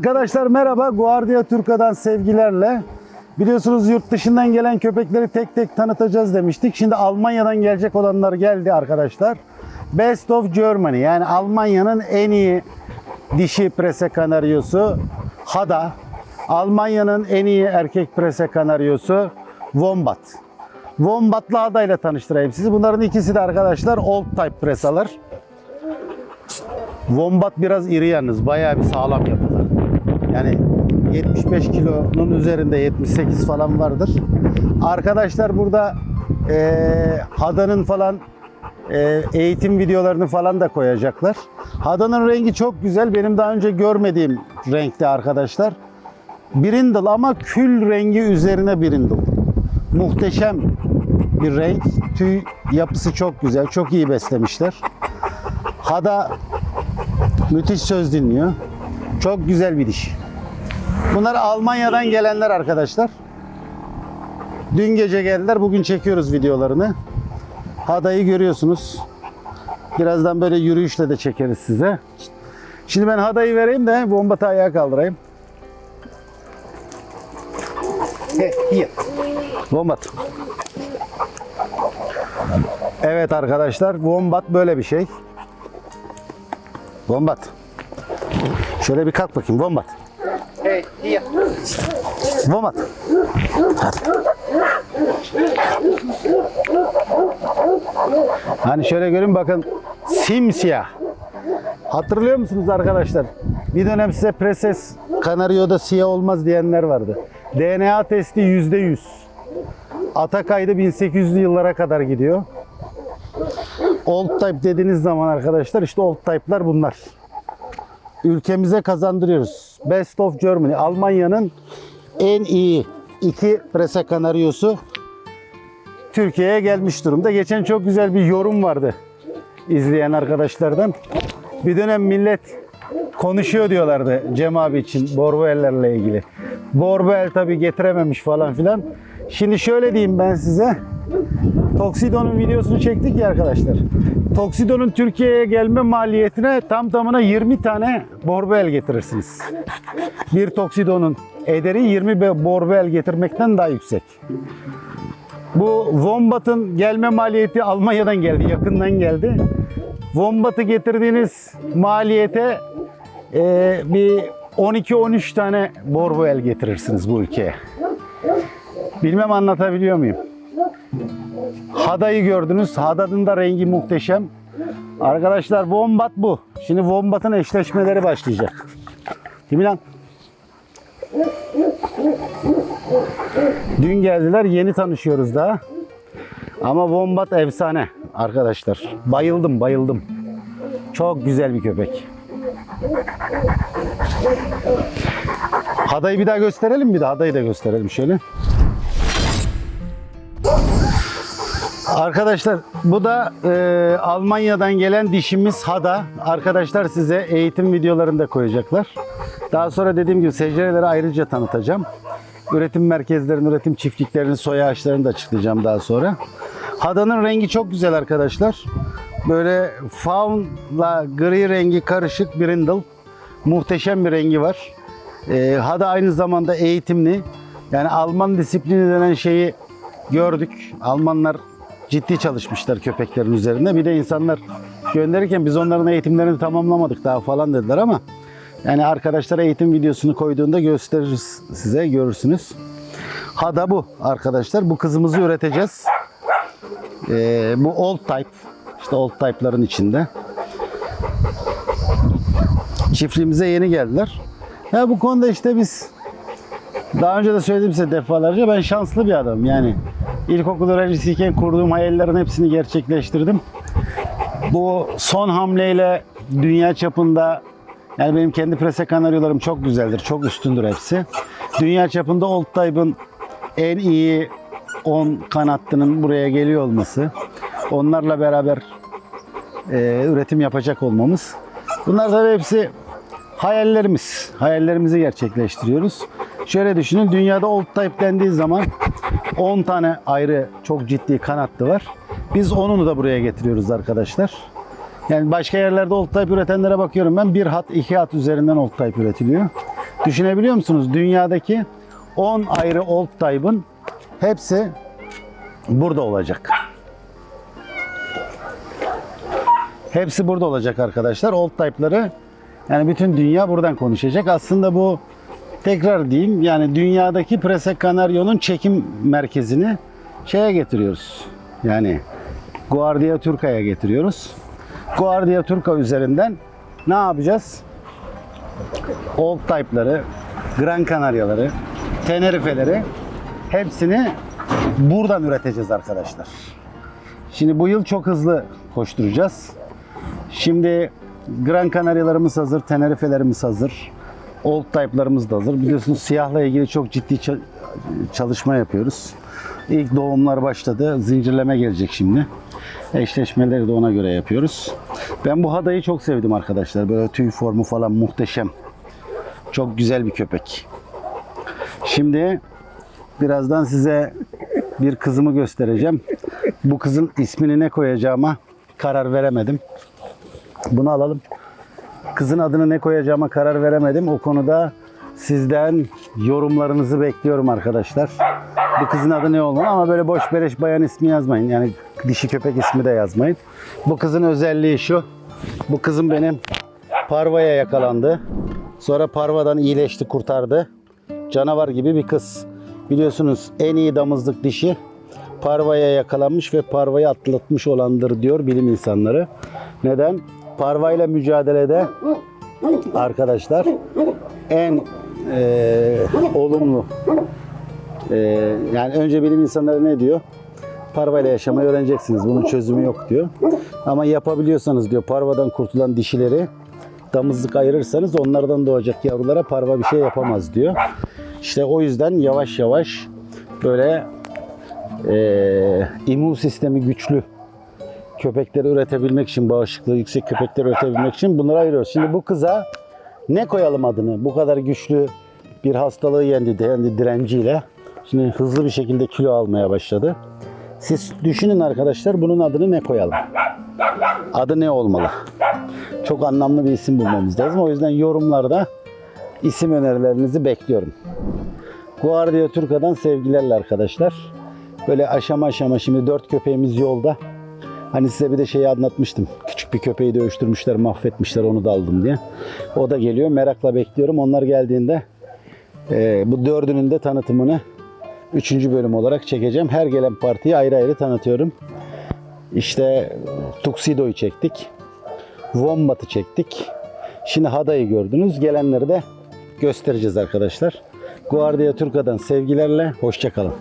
Arkadaşlar merhaba. Guardia Turca'dan sevgilerle. Biliyorsunuz yurt dışından gelen köpekleri tek tek tanıtacağız demiştik. Şimdi Almanya'dan gelecek olanlar geldi arkadaşlar. Best of Germany yani Almanya'nın en iyi dişi prese kanaryosu Hada. Almanya'nın en iyi erkek prese kanaryosu Wombat. Wombat'la Hada ile tanıştırayım sizi. Bunların ikisi de arkadaşlar old type presalar. Wombat biraz iri yalnız. Bayağı bir sağlam yapılar. Yani 75 kilonun üzerinde 78 falan vardır. Arkadaşlar burada eee Hada'nın falan eee, eğitim videolarını falan da koyacaklar. Hada'nın rengi çok güzel. Benim daha önce görmediğim renkte arkadaşlar. Brindle ama kül rengi üzerine brindle. Muhteşem bir renk. Tüy yapısı çok güzel. Çok iyi beslemişler. Hada müthiş söz dinliyor. Çok güzel bir diş. Bunlar Almanya'dan gelenler arkadaşlar. Dün gece geldiler. Bugün çekiyoruz videolarını. Hada'yı görüyorsunuz. Birazdan böyle yürüyüşle de çekeriz size. Şimdi ben Hada'yı vereyim de bombatı ayağa kaldırayım. Bombat. Evet arkadaşlar, Wombat böyle bir şey. Wombat. Şöyle bir kalk bakayım, Wombat. Hey, hier. Wombat. Hadi. Hani şöyle görün bakın, simsiyah. Hatırlıyor musunuz arkadaşlar? Bir dönem size Preses Kanaryo'da siyah olmaz diyenler vardı. DNA testi %100. Ata kaydı 1800'lü yıllara kadar gidiyor. Old type dediğiniz zaman arkadaşlar işte old type'lar bunlar. Ülkemize kazandırıyoruz. Best of Germany. Almanya'nın en iyi iki prese kanaryosu Türkiye'ye gelmiş durumda. Geçen çok güzel bir yorum vardı izleyen arkadaşlardan. Bir dönem millet konuşuyor diyorlardı Cem abi için Borboel'lerle ilgili. Borboel tabi getirememiş falan filan. Şimdi şöyle diyeyim ben size. Toksido'nun videosunu çektik ya arkadaşlar. Toksido'nun Türkiye'ye gelme maliyetine tam tamına 20 tane Borbel getirirsiniz. Bir Toksido'nun ederi 20 be- Borbel getirmekten daha yüksek. Bu Wombat'ın gelme maliyeti Almanya'dan geldi, yakından geldi. Wombat'ı getirdiğiniz maliyete e, bir 12-13 tane Borboel getirirsiniz bu ülkeye. Bilmem anlatabiliyor muyum? Hada'yı gördünüz. Hada'nın da rengi muhteşem. Arkadaşlar Wombat bu. Şimdi Wombat'ın eşleşmeleri başlayacak. Değil mi lan? Dün geldiler. Yeni tanışıyoruz daha. Ama Wombat efsane arkadaşlar. Bayıldım bayıldım. Çok güzel bir köpek. Hada'yı bir daha gösterelim bir de Hada'yı da gösterelim şöyle. Arkadaşlar bu da e, Almanya'dan gelen dişimiz Hada. Arkadaşlar size eğitim videolarında koyacaklar. Daha sonra dediğim gibi secdeleri ayrıca tanıtacağım. Üretim merkezlerinin, üretim çiftliklerinin soy ağaçlarını da açıklayacağım daha sonra. Hada'nın rengi çok güzel arkadaşlar. Böyle faunla gri rengi karışık brindle. Muhteşem bir rengi var. E, Hada aynı zamanda eğitimli. Yani Alman disiplini denen şeyi gördük. Almanlar ciddi çalışmışlar köpeklerin üzerinde. Bir de insanlar gönderirken biz onların eğitimlerini tamamlamadık daha falan dediler ama yani arkadaşlar eğitim videosunu koyduğunda gösteririz size görürsünüz. Ha da bu arkadaşlar. Bu kızımızı üreteceğiz. Ee, bu old type. İşte old type'ların içinde. Çiftliğimize yeni geldiler. Ya bu konuda işte biz daha önce de söyledim size defalarca ben şanslı bir adamım. Yani ilkokul öğrencisiyken kurduğum hayallerin hepsini gerçekleştirdim. Bu son hamleyle dünya çapında yani benim kendi prese kanaryolarım çok güzeldir. Çok üstündür hepsi. Dünya çapında Old Type'ın en iyi 10 kanatlının buraya geliyor olması. Onlarla beraber e, üretim yapacak olmamız. Bunlar tabii hepsi hayallerimiz. Hayallerimizi gerçekleştiriyoruz. Şöyle düşünün dünyada old type dendiği zaman 10 tane ayrı çok ciddi kanatlı var. Biz onunu da buraya getiriyoruz arkadaşlar. Yani başka yerlerde old type üretenlere bakıyorum ben. Bir hat, iki hat üzerinden old type üretiliyor. Düşünebiliyor musunuz? Dünyadaki 10 ayrı old type'ın hepsi burada olacak. Hepsi burada olacak arkadaşlar. Old type'ları yani bütün dünya buradan konuşacak. Aslında bu tekrar diyeyim yani dünyadaki Prese Canaryon'un çekim merkezini şeye getiriyoruz. Yani Guardia Turca'ya getiriyoruz. Guardia Turca üzerinden ne yapacağız? Old type'ları, Gran Canaria'ları, Tenerife'leri hepsini buradan üreteceğiz arkadaşlar. Şimdi bu yıl çok hızlı koşturacağız. Şimdi Gran Canaria'larımız hazır, Tenerife'lerimiz hazır. Old type'larımız da hazır. Biliyorsunuz siyahla ilgili çok ciddi ça- çalışma yapıyoruz. İlk doğumlar başladı. Zincirleme gelecek şimdi. Eşleşmeleri de ona göre yapıyoruz. Ben bu hadayı çok sevdim arkadaşlar. Böyle tüy formu falan muhteşem. Çok güzel bir köpek. Şimdi birazdan size bir kızımı göstereceğim. Bu kızın ismini ne koyacağıma karar veremedim. Bunu alalım. Kızın adını ne koyacağıma karar veremedim. O konuda sizden yorumlarınızı bekliyorum arkadaşlar. Bu kızın adı ne olmalı ama böyle boş beleş bayan ismi yazmayın. Yani dişi köpek ismi de yazmayın. Bu kızın özelliği şu. Bu kızım benim parvaya yakalandı. Sonra parvadan iyileşti, kurtardı. Canavar gibi bir kız. Biliyorsunuz en iyi damızlık dişi parvaya yakalanmış ve parvayı atlatmış olandır diyor bilim insanları. Neden? Parvayla mücadelede arkadaşlar en eee, olumlu eee, yani önce bilim insanları ne diyor? Parvayla yaşamayı öğreneceksiniz. Bunun çözümü yok diyor. Ama yapabiliyorsanız diyor parvadan kurtulan dişileri damızlık ayırırsanız onlardan doğacak yavrulara parva bir şey yapamaz diyor. İşte o yüzden yavaş yavaş böyle eee immün sistemi güçlü köpekleri üretebilmek için, bağışıklığı yüksek köpekleri üretebilmek için bunları ayırıyoruz. Şimdi bu kıza ne koyalım adını? Bu kadar güçlü bir hastalığı yendi, yendi direnciyle. Şimdi hızlı bir şekilde kilo almaya başladı. Siz düşünün arkadaşlar bunun adını ne koyalım? Adı ne olmalı? Çok anlamlı bir isim bulmamız lazım. O yüzden yorumlarda isim önerilerinizi bekliyorum. Guardia Turca'dan sevgilerle arkadaşlar. Böyle aşama aşama şimdi dört köpeğimiz yolda. Hani size bir de şeyi anlatmıştım. Küçük bir köpeği dövüştürmüşler, mahvetmişler onu da aldım diye. O da geliyor. Merakla bekliyorum. Onlar geldiğinde e, bu dördünün de tanıtımını üçüncü bölüm olarak çekeceğim. Her gelen partiyi ayrı ayrı tanıtıyorum. İşte Tuxedo'yu çektik. Wombat'ı çektik. Şimdi Hada'yı gördünüz. Gelenleri de göstereceğiz arkadaşlar. Guardia Turca'dan sevgilerle. Hoşçakalın.